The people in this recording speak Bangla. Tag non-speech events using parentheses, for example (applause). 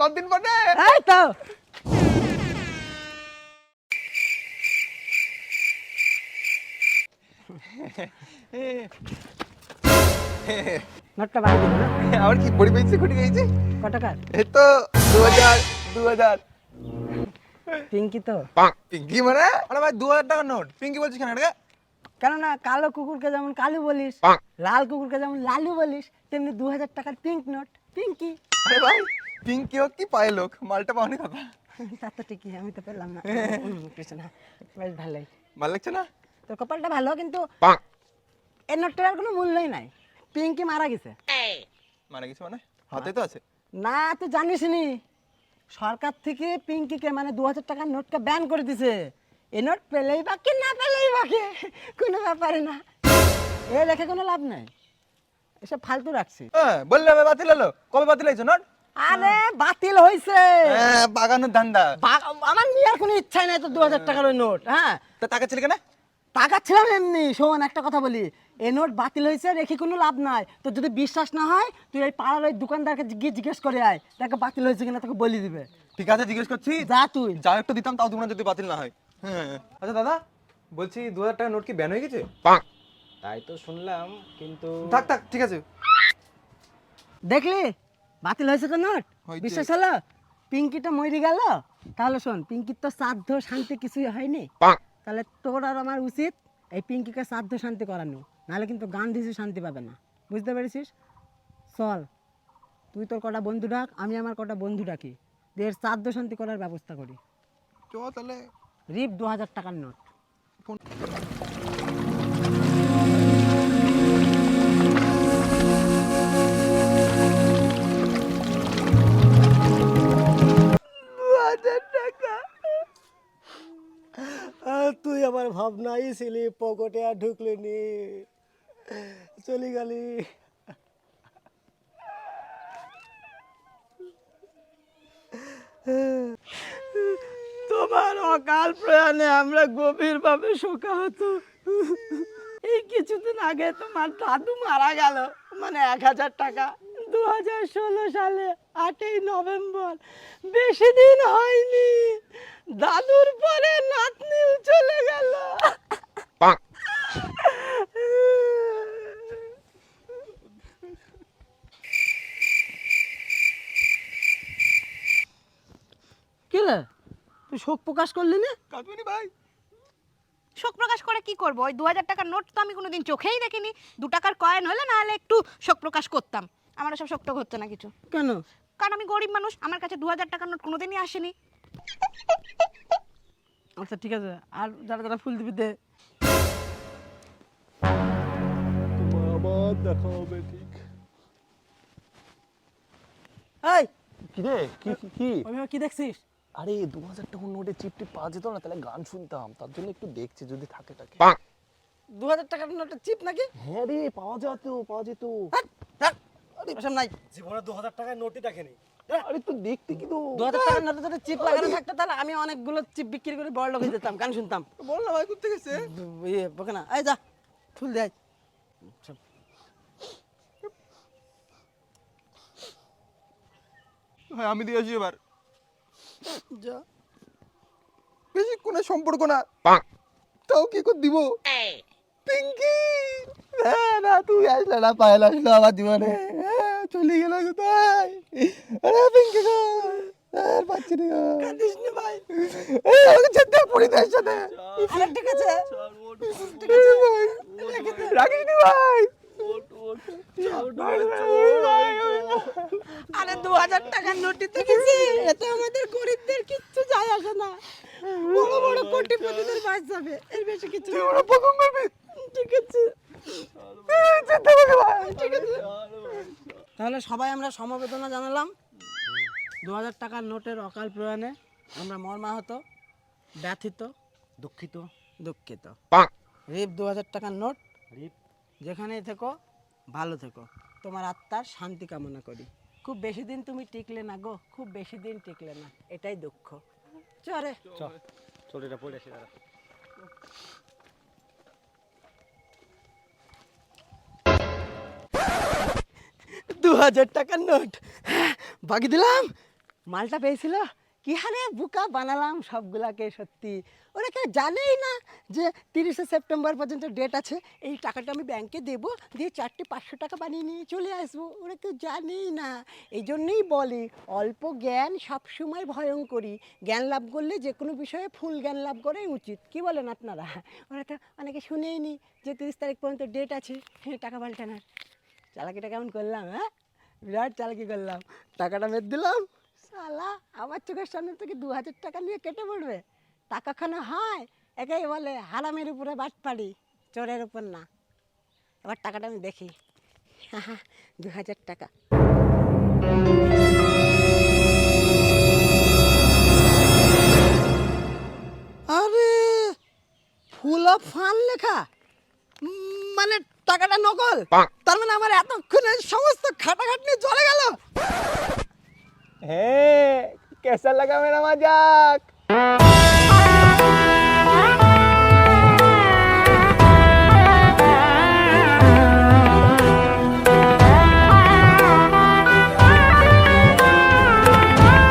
কতদিন পরে? এই তো। নোটটা বাড়ি দিল না? আমার কি পড়ি পেয়েছে খুঁটি গেছে ক টাকার? এই তো দু হাজার দু হাজার পিঙ্কি তো। পিঙ্কি মানে? আরে ভাই দু হাজার নোট। পিঙ্কি বলছিস কেন রে কেননা কালো কুকুরকে যেমন কালু বলিস লাল কুকুরকে যেমন লালু বলিস তেমনি দু হাজার টাকার পিঙ্ক নোট পিঙ্কি। আরে ভাই পিঙ্কি হোক কি পায়ে লোক মালটা পাওনি কথা (laughs) তা তো ঠিকই আমি তো পেলাম না। (laughs) কিছু না বেশ ভালোই। ভালো লাগছে না? তোর কপালটা ভালো কিন্তু এই নোটটার আর কোনো মূল্যই নাই। পিঙ্কি মারা গেছে। মানে কিছু মানে? হাতে তো আছে। না তুই জানিস নি সরকার থেকে পিঙ্কিকে মানে দু হাজার টাকার নোটকে ব্যান করে দিছে। এই নোট পেলেই বাকি না পেলেই বাকি কোনো ব্যাপারে না। এ রেখে কোনো লাভ নাই। এসব ফালতু রাখছি। হ্যাঁ বললে বাতিল হলো। কবে বাতিল হয়েছে নোট? আরে বাতিল হয়েছে হ্যাঁ বাগানোর ধান্দা। আমার নেওয়ার কোনো ইচ্ছাই নাই তো দু হাজার টাকার ওই নোট হ্যাঁ। তা টাকা ছিল কেন? টাকা ছিলাম এমনি শোন একটা কথা বলি। এ নোট বাতিল হয়েছে রেখে কোনো লাভ নাই। তো যদি বিশ্বাস না হয় তুই এই পাড়ার ওই দোকানদারকে গিয়ে জিজ্ঞেস করে আয়। তাকে বাতিল হয়েছে কিনা তোকে বলে দিবে। ঠিক আছে জিজ্ঞেস করছি। যা তুই। যা একটু দিতাম তাও তোমরা যদি বাতিল না হয়। হ্যাঁ আচ্ছা দাদা বলছি দু হাজার টাকা নোট কি ব্যান হয়ে গেছে? তাই তো শুনলাম কিন্তু থাক থাক ঠিক আছে। দেখলি? বাতিল হয়েছে তো নোট বিশ্বাস হলো? পিঙ্কিটা মরে গেল? তাহলে শোন পিঙ্কির তো শ্রাদ্ধ শান্তি কিছুই হয়নি। তাহলে তোর আর আমার উচিত এই পিঙ্কিকে শ্রাদ্ধ শান্তি করানো। নাহলে কিন্তু গান্ধীজি শান্তি পাবে না। বুঝতে পেরেছিস? চল তুই তোর কটা বন্ধু ডাক আমি আমার কটা বন্ধু ডাকি। দিয়ে শ্রাদ্ধ শান্তি করার ব্যবস্থা করি। চ তাহলে। রিপ দু হাজার টাকার নোট। ভাবনাই ছিলি, পকেটে আর ঢুকলি নি। চলে গেলি। তোমার অকাল প্রয়াণে আমরা গভীরভাবে শোকাহত। এই কিছুদিন আগে তোমার দাদু মারা গেল মানে এক হাজার টাকা। দু হাজার ষোলো সালে আটই নভেম্বর। বেশি দিন হয়নি। দাদুর পরে নাতনিও চলে গেল। কি রে? তুই শোক প্রকাশ করলি না? কাটবি ভাই। শোক প্রকাশ করে কি করব? ওই দু হাজার টাকার নোট তো আমি কোনোদিন চোখেই দেখিনি। দু টাকার কয়েন হলে নাহলে একটু শোক প্রকাশ করতাম। আমার সব শোক টোক হচ্ছে না কিছু। কেন? কারণ আমি গরিব মানুষ। আমার কাছে দু হাজার টাকার নোট কোনোদিনই আসেনি। আচ্ছা ঠিক আছে। আর যারা যারা ফুল দিবি দে। আবার দেখা হবে ঠিক? এই! কি রে কি কি? কি ওইভাবে কি দেখছিস? আরে দু হাজার টাকা নোটে চিপ পাওয়া যেত না তাহলে গান শুনতাম। তার জন্য একটু দেখছি যদি থাকে থাকে দু হাজার টাকার চিপ নাকি? হ্যাঁ রে পাওয়া যেত পাওয়া যেত। আরে নাই। জীবনে দু হাজার নোটই দেখেনি। আরে তো দেখতে কি তো দু হাজার টাকার নোটে যদি চিপ লাগানো থাকতো তাহলে আমি অনেকগুলো চিপ বিক্রি করে বড় লোক হয়ে যেতাম গান শুনতাম। বল না ভাই করতে গেছে ইয়ে বকে না। এই যা ফুল দে ভাই আমি দিয়ে আসি এবার। যা। বেশি কোনো সম্পর্ক না। তাও কি করে দিব? পিঙ্কি! হ্যাঁ। না তুই আসলে না পায়েল আসলো আমার জীবনে। হ্যাঁ, চলে গেল কোথায়? আরে পিঙ্কি গো আর পাচ্ছি না। কাঁদিস নি ভাই। এই, আমাকে যেতে পড়ি তার সাথে। আরে ঠিক আছে। রাখিস নি ভাই? আরে দু হাজার টাকার নোটই তো গেছি এতে আমাদের গরিবদের কিচ্ছু যায় আসে না। বড় বড় কোটিপতিদের বাস যাবে। এর বেশি কিছু ঠিক আছে। তাহলে সবাই আমরা সমবেদনা জানালাম। দু হাজার টাকার নোটের অকাল প্রয়াণে আমরা মর্মাহত ব্যথিত দুঃখিত দুঃখিত। রিপ দু হাজার টাকার নোট রিপ। যেখানেই থেকো ভালো থেকো। তোমার আত্মার শান্তি কামনা করি। খুব বেশি দিন তুমি টিকলে না গো খুব বেশি দিন টিকলে না। এটাই দুঃখ। চরে। চল এটা পড়ে আসি দাঁড়া। হাজার টাকার নোট। বাকি দিলাম। মালটা পেয়েছিল। কি হারে বুকা বানালাম সবগুলাকে সত্যি। ওরা কেউ জানেই না যে তিরিশে সেপ্টেম্বর পর্যন্ত ডেট আছে। এই টাকাটা আমি ব্যাংকে দেবো, দিয়ে চারটে পাঁচশো টাকা বানিয়ে নিয়ে চলে আসব। ওরা কেউ জানেই না। এই জন্যেই বলে, অল্প জ্ঞান সবসময় ভয়ঙ্করী। জ্ঞান লাভ করলে যে কোনো বিষয়ে ফুল জ্ঞান লাভ করাই উচিত। কি বলেন আপনারা? ওরা তো অনেকে শুনেই নি যে তিরিশ তারিখ পর্যন্ত ডেট আছে। হ্যাঁ টাকা পাল্টানোর। চালাকিটা কেমন করলাম হ্যাঁ? বিরাট চালাকি করলাম। টাকাটা মেদ দিলাম। সালা আমার চোখের সামনে থেকে দু হাজার টাকা নিয়ে কেটে পড়বে। টাকা খানা হয়, একেই বলে হারামের উপরে বাট পাড়ি চোরের উপর না। এবার টাকাটা আমি দেখি। দু হাজার টাকা। আরে, ফুল অফ ফান লেখা। মানে টাকাটা নকল। তার মানে আমার এতক্ষণে সমস্ত খাটাখাটনি চলে গেল। হ্যাঁ কেসা লাগা মেরা মজাক?